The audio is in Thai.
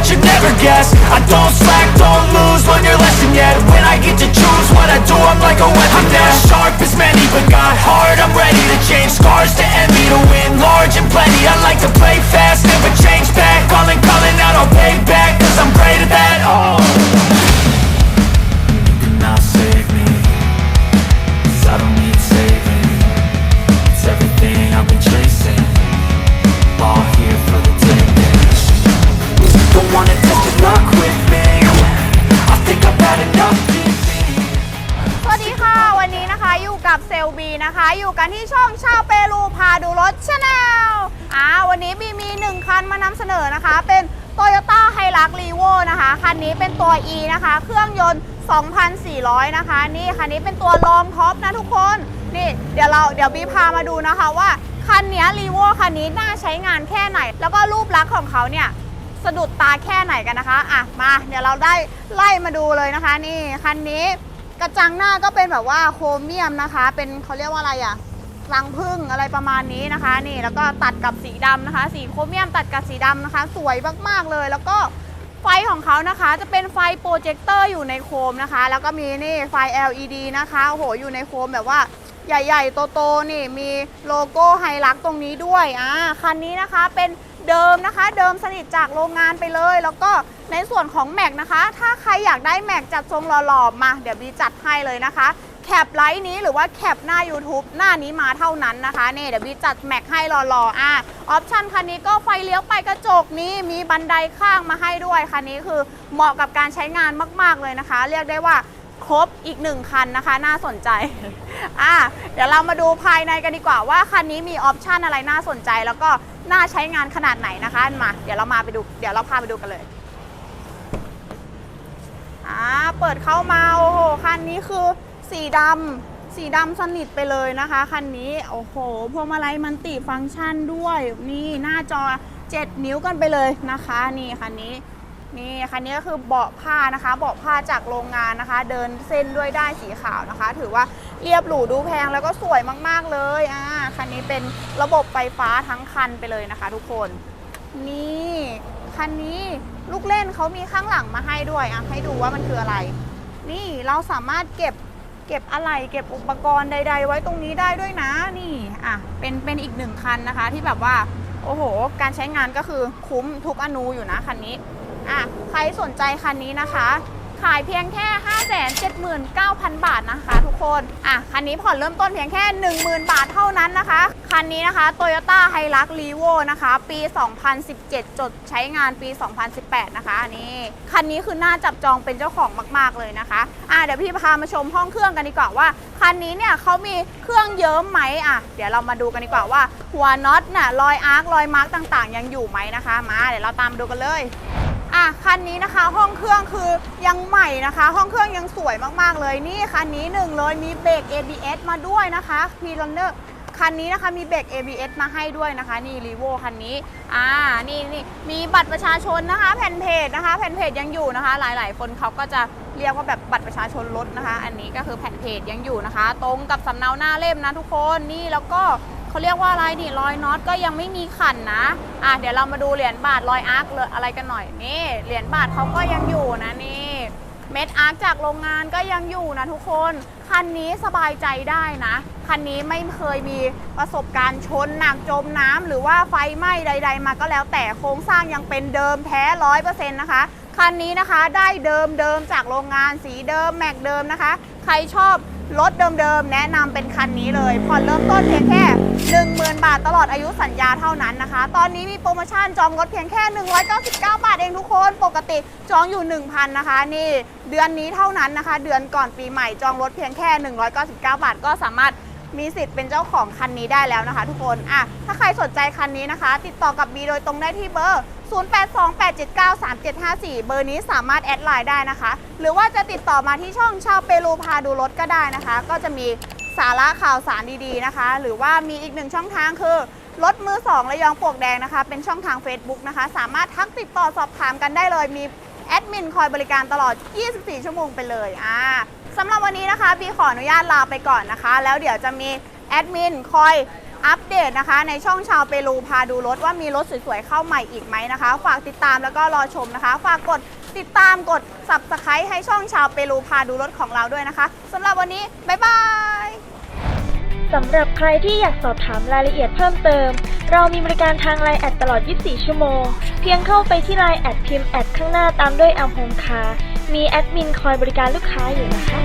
that you never guess. I don't slack, don't lose, learn your lesson yet. When I get to choose what I do, I'm like a weapon I'm not sharp as many, but got hard, I'm ready to change scars to envy To win large and plenty. I like to play fast, never change อยู่กับเซลบีนะคะ อยู่กันที่ช่องชาวเปรูพาดูรถชาแนลอ่าวันนี้บีมีหนึ่งคันมานำเสนอนะคะ เป็น Toyota h i l u x r e v o นะคะ คันนี้เป็นตัว E นะคะ เครื่องยนต์ 2,400 นะคะ นี่คันนี้เป็นตัวรองท็อปนะทุกคน นี่เดี๋ยวเราเดี๋ยวบีพามาดูนะคะว่า คันนี้รีโวคันนี้น่าใช้งานแค่ไหน แล้วก็รูปลักษณ์ของเขาเนี่ยสะดุดตาแค่ไหนกันนะคะ อะ มา เดี๋ยวเราได้ไล่มาดูเลยนะคะ นี่ คันนี้ กระจังหน้าก็เป็นแบบว่าโครเมียมนะคะ เป็นเขาเรียกว่าอะไรอะรังพึ่งอะไรประมาณนี้นะคะ นี่แล้วก็ตัดกับสีดำนะคะ สีโครเมียมตัดกับสีดำนะคะ สวยมากๆเลย แล้วก็ไฟของเขานะคะ จะเป็นไฟโปรเจคเตอร์อยู่ในโคมนะคะ แล้วก็มีนี่ไฟ LED นะคะโอ้โหอยู่ในโคมแบบว่า ใหญ่ๆ โตๆ นี่มีโลโก้ไฮลักตรงนี้ด้วยอ่าคันนี้นะคะเป็นเดิมนะคะ เดิมสนิทจากโรงงานไปเลย แล้วก็ในส่วนของแม็กนะคะ ถ้าใครอยากได้แม็กจัดทรงหล่อๆมา เดี๋ยวบีจัดให้เลยนะคะแคปไลท์นี้หรือว่าแคปหน้า YouTube หน้านี้มาเท่านั้นนะคะนี่เดี๋ยวบีจัดแม็กให้หล่อๆอะออปชันคันนี้ก็ไฟเลี้ยวไปกระจกนี้มีบันไดข้างมาให้ด้วยคันนี้คือเหมาะกับการใช้งานมากๆเลยนะคะ เรียกได้ว่า ครบอีกหนึ่งคันนะคะ น่าสนใจอะเดี๋ยวเรามาดูภายในกันดีกว่าว่าคันนี้มีออปชันอะไรน่าสนใจ แล้วก็น่าใช้งานขนาดไหนนะคะมาเดี๋ยวเรามาไปดูเดี๋ยวเราพาไปดูกันเลยอ่าเปิดเข้ามาโอ้โหคันนี้คือสีดำสีดำสนิทไปเลยนะคะคันนี้โอ้โหพวงมาลัยมันติฟังก์ชันด้วยนี่หน้าจอ 7 นิ้วกันไปเลยนะคะ นี่คันนี้ นี่คันนี้ก็คือเบาะผ้านะคะ เบาะผ้าจากโรงงานนะคะ เดินเส้นด้วยได้สีขาวนะคะ ถือว่าเรียบหรูดูแพงแล้วก็สวยมากๆเลยอ่าคันนี้เป็นระบบไฟฟ้าทั้งคันไปเลยนะคะ ทุกคน นี่คันนี้ลูกเล่นเขามีข้างหลังมาให้ด้วยอะให้ดูว่ามันคืออะไร นี่เราสามารถเก็บเก็บอะไหล่เก็บอุปกรณ์ใด ๆ ไว้ตรงนี้ได้ด้วยนะนี่อะเป็นเป็นอีกหนึ่งคันนะคะที่แบบว่าโอ้โห การใช้งานก็คือคุ้มทุกอนูอยู่นะคันนี้ อะใครสนใจคันนี้นะคะ ขายเพียงแค่ 579,000 บาทนะคะ ทุกคน อะ คันนี้ผ่อนเริ่มต้นเพียงแค่ 10,000 บาทเท่านั้นนะคะ คันนี้นะคะ Toyota Hilux Revo นะคะ ปี 2017 จดใช้งานปี 2018 นะคะนี่คันนี้คือน่าจับจองเป็นเจ้าของมาก ๆ เลยนะคะ อะ เดี๋ยวพี่พามาชมห้องเครื่องกันดีกว่าว่าคันนี้เนี่ยเขามีเครื่องเยิ้มไหมอะ เดี๋ยวเรามาดูกันดีกว่าว่าหัวน็อตน่ะรอยอาร์ครอยมาร์กต่างๆ ยังอยู่ไหมนะคะ มาเดี๋ยวเราตามมาดูกันเลย อะคันนี้นะคะห้องเครื่องคือยังใหม่นะคะ ห้องเครื่องยังสวยมากๆเลยนี่คันนี้หนึ่งเลยมีเบรก ABS มาด้วยนะคะพีลอนเนอร์คันนี้นะคะมีเบรก ABS มาให้ด้วยนะคะ นี่รีโวคันนี้อ่านี่นี่มีบัตรประชาชนนะคะ แผ่นเพจนะคะ แผ่นเพจยังอยู่นะคะ หลายๆ คนเขาก็จะเรียกว่าแบบบัตรประชาชนรถนะคะ อันนี้ก็คือแผ่นเพจยังอยู่นะคะ ตรงกับสำเนาหน้าเล่มนะทุกคนนี่แล้วก็ เขาเรียกว่าอะไรนี่รอยน็อตก็ยังไม่มีขันนะอะเดี๋ยวเรามาดูเหรียญบาทรอยอาร์คเลยอะไรกันหน่อยนี่เหรียญบาทเขาก็ยังอยู่นะนี่เม็ดอาร์คจากโรงงานก็ยังอยู่นะทุกคน คันนี้สบายใจได้นะ คันนี้ไม่เคยมีประสบการณ์ชนหนักจมน้ำหรือว่าไฟไหม้ใด ๆ มาก็แล้วแต่โครงสร้างยังเป็นเดิมแท้ร้อยเปอร์เซ็นต์นะคะ คันนี้นะคะได้เดิมเดิมจากโรงงานสีเดิมแม็กเดิมนะคะ ใครชอบรถเดิมๆ แนะนำเป็นคันนี้เลยผ่อนเริ่มต้นเพียงแค่ 10,000 บาทตลอดอายุสัญญาเท่านั้นนะคะ ตอนนี้มีโปรโมชั่นจองรถเพียงแค่ 199 บาทเองทุกคน ปกติจองอยู่ 1,000 นะคะ นี่เดือนนี้เท่านั้นนะคะ เดือนก่อนปีใหม่จองรถเพียงแค่ 199 บาท ก็สามารถมีสิทธิ์เป็นเจ้าของคันนี้ได้แล้วนะคะ ทุกคนอะถ้าใครสนใจคันนี้นะคะ ติดต่อกับบีโดยตรงได้ที่เบอร์ 0828793754 เบอร์นี้สามารถแอดไลน์ได้นะคะ หรือว่าจะติดต่อมาที่ช่องชาวเปรูพาดูรถก็ได้นะคะ ก็จะมีสาระข่าวสารดีๆนะคะ หรือว่ามีอีกหนึ่งช่องทางคือรถมือสองระยองปลวกแดงนะคะ เป็นช่องทาง Facebook นะคะ สามารถทักติดต่อสอบถามกันได้เลย มีแอดมินคอยบริการตลอด 24 ชั่วโมงไปเลยอ่าสำหรับวันนี้นะคะบีขออนุญาตลาไปก่อนนะคะ แล้วเดี๋ยวจะมีแอดมินคอย อัปเดตนะคะ ในช่องชาวเปรูพาดูรถว่ามีรถสวยๆเข้าใหม่อีกไหมนะคะ ฝากติดตามแล้วก็รอชมนะคะ ฝากกดติดตามกด subscribe ให้ช่องชาวเปรูพาดูรถของเราด้วยนะคะสำหรับวันนี้ บ๊ายบายสำหรับใครที่อยากสอบถามรายละเอียดเพิ่มเติม เรามีบริการทางไลน์แอดตลอด 24 ชั่วโมง เพียงเข้าไปที่ไลน์แอดพิมพ์แอดข้างหน้าตามด้วยแอลโฮมคามีแอดมินคอยบริการลูกค้าอยู่นะคะ